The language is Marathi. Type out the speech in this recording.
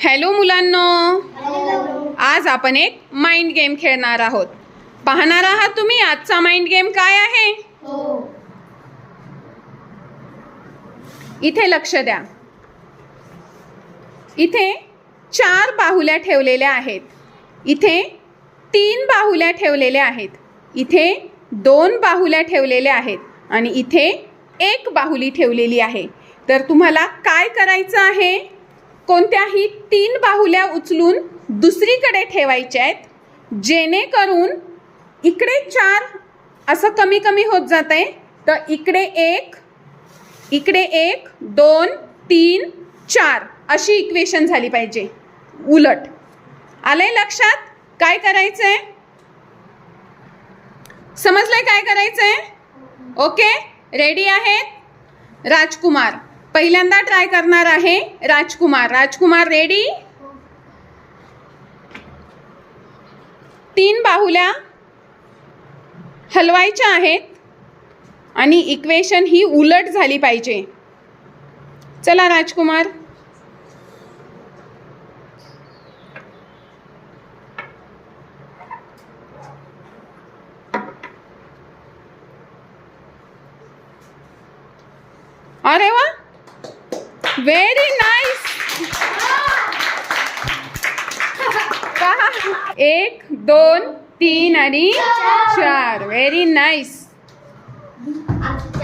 हॅलो मुलांनो. आज आपण एक माइंड गेम खेळणार आहोत. पाहणार आहात तुम्ही आजचा माइंड गेम काय आहे? इथे लक्ष द्या. इथे चार बाहुल्या ठेवलेल्या आहेत. इथे तीन बाहुल्या ठेवलेल्या आहेत. इथे दोन बाहुल्या ठेवलेल्या आहेत आणि इथे एक बाहुली ठेवलेली आहे. तर तुम्हाला काय करायचं आहे? कोणत्याही तीन बाहुल्या उचलून दुसरीकडे ठेवायच्या आहेत जेणेकरून इकडे चार असं कमी कमी होत जात आहे तर इकडे एक इकडे एक दोन तीन चार अशी इक्वेशन झाली पाहिजे. उलट. आलंय लक्षात? काय करायचंय? समजलंय काय करायचंय? ओके? रेडी आहेत? राजकुमार. पहिल्यांदा ट्राय करणार आहे राजकुमार. राजकुमार रेडी तीन बाहुल्या हलवायच्या आहेत आणि इक्वेशन ही उलट झाली पाहिजे. चला राजकुमार. अरे वा! व्हेरी नाईस पहा एक दोन तीन आणि चार. Very nice